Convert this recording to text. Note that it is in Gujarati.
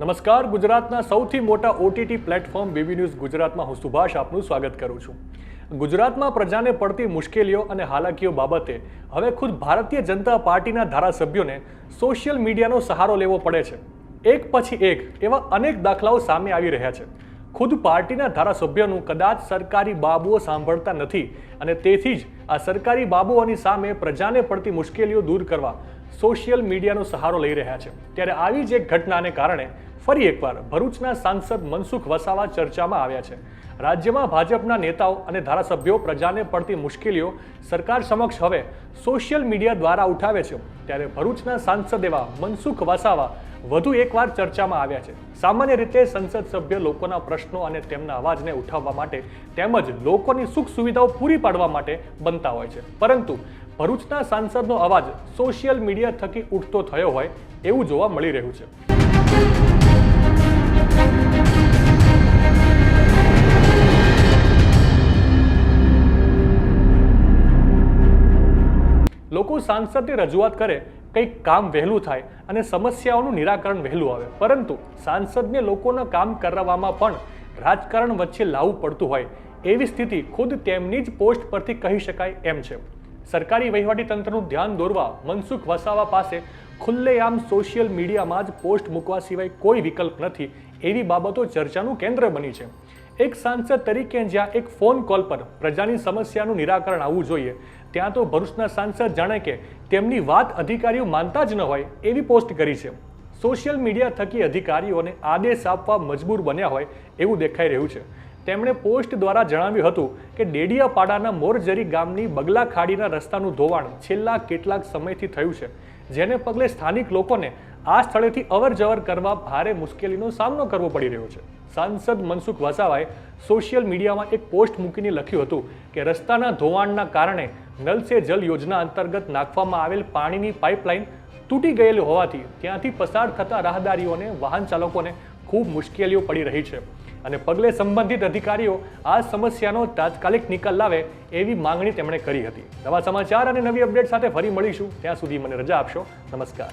નમસ્કાર, ગુજરાતના સૌથી મોટા ઓટીટી પ્લેટફોર્મ બીબી ન્યૂઝ ગુજરાતમાં હું સુભાષ આપનું સ્વાગત કરું છું. ગુજરાતમાં પ્રજાને પડતી મુશ્કેલીઓ અને હાલાકીઓ બાબતે હવે ખુદ ભારતીય જનતા પાર્ટીના ધારાસભ્યોને સોશિયલ મીડિયાનો સહારો લેવો પડે છે. એક પછી એક એવા અનેક દાખલાઓ સામે આવી રહ્યા છે. ખુદ પાર્ટીના ધારાસભ્યોનું કદાચ સરકારી બાબુઓ સાંભળતા નથી અને તેથી જ આ સરકારી બાબુઓની સામે પ્રજાને પડતી મુશ્કેલીઓ દૂર કરવા સોશિયલ મીડિયાનો સહારો લઈ રહ્યા છે. ત્યારે આવી જ એક ઘટનાને કારણે ફરી એકવાર ભરૂચના સાંસદ મનસુખ વસાવા ચર્ચામાં આવ્યા છે. રાજ્યમાં ભાજપના નેતાઓ અને ધારાસભ્યો પ્રજાને પડતી મુશ્કેલીઓ સરકાર સમક્ષ હવે સોશિયલ મીડિયા દ્વારા ઉઠાવે છે. ત્યારે ભરૂચના સાંસદ એવા મનસુખ વસાવા વધુ એકવાર ચર્ચામાં આવ્યા છે. સામાન્ય રીતે સંસદ સભ્ય લોકોના પ્રશ્નો અને તેમના અવાજને ઉઠાવવા માટે તેમજ લોકોની સુખ સુવિધાઓ પૂરી પાડવા માટે બનતા હોય છે. પરંતુ ભરૂચના સાંસદનો અવાજ સોશિયલ મીડિયા થકી ઉઠતો થયો હોય એવું જોવા મળી રહ્યું છે. લોકો સાંસદની રજૂઆત કરે કંઈક કામ વહેલું થાય અને સમસ્યાઓનું નિરાકરણ વહેલું આવે. પરંતુ સાંસદને લોકોના કામ કરાવવામાં પણ રાજકારણ વચ્ચે લાવવું પડતું હોય. એવી સ્થિતિ ખુદ તેમની જ પોસ્ટ પરથી કહી શકાય એમ છે. સરકારી વહીવટી તંત્રનું ધ્યાન દોરવા મનસુખ વસાવા પાસે ખુલ્લેઆમ સોશિયલ મીડિયામાં જ પોસ્ટ મૂકવા સિવાય કોઈ વિકલ્પ નથી. એવી બાબતો ચર્ચાનું કેન્દ્ર બની છે. એક સાંસદ તરીકે જ્યાં એક ફોન કોલ પર પ્રજાની સમસ્યાનું નિરાકરણ આવવું જોઈએ, ત્યાં તો ભરૂચના સાંસદ જાણે કે તેમની વાત અધિકારીઓ માનતા જ ન હોય એવી પોસ્ટ કરી છે. સોશિયલ મીડિયા થકી અધિકારીઓને આદેશ આપવા મજબૂર બન્યા હોય એવું દેખાઈ રહ્યું છે. તેમણે પોસ્ટ દ્વારા જણાવ્યું હતું કે ડેડિયાપાડાના મોરજરી ગામની બગલા ખાડીના રસ્તાનું ધોવાણ છેલ્લા કેટલાક સમયથી થયું છે, જેને પગલે સ્થાનિક લોકોને આ સ્થળેથી અવરજવર કરવા ભારે મુશ્કેલીનો સામનો કરવો પડી રહ્યો છે. સાંસદ મનસુખ વસાવાએ સોશિયલ મીડિયામાં એક પોસ્ટ મૂકીને લખ્યું હતું કે રસ્તાના ધોવાણના કારણે નલ સે જલ યોજના અંતર્ગત નાખવામાં આવેલ પાણીની પાઇપલાઇન તૂટી ગયેલી હોવાથી ત્યાંથી પસાર થતા રાહદારીઓને વાહન ચાલકોને ખૂબ મુશ્કેલીઓ પડી રહી છે. અને પગલે સંબંધિત અધિકારીઓ આ સમસ્યાનો તાત્કાલિક નિકાલ લાવે એવી માંગણી તેમણે કરી હતી. નવા સમાચાર અને નવી અપડેટ સાથે ફરી મળીશું. ત્યાં સુધી મને રજા આપશો. નમસ્કાર.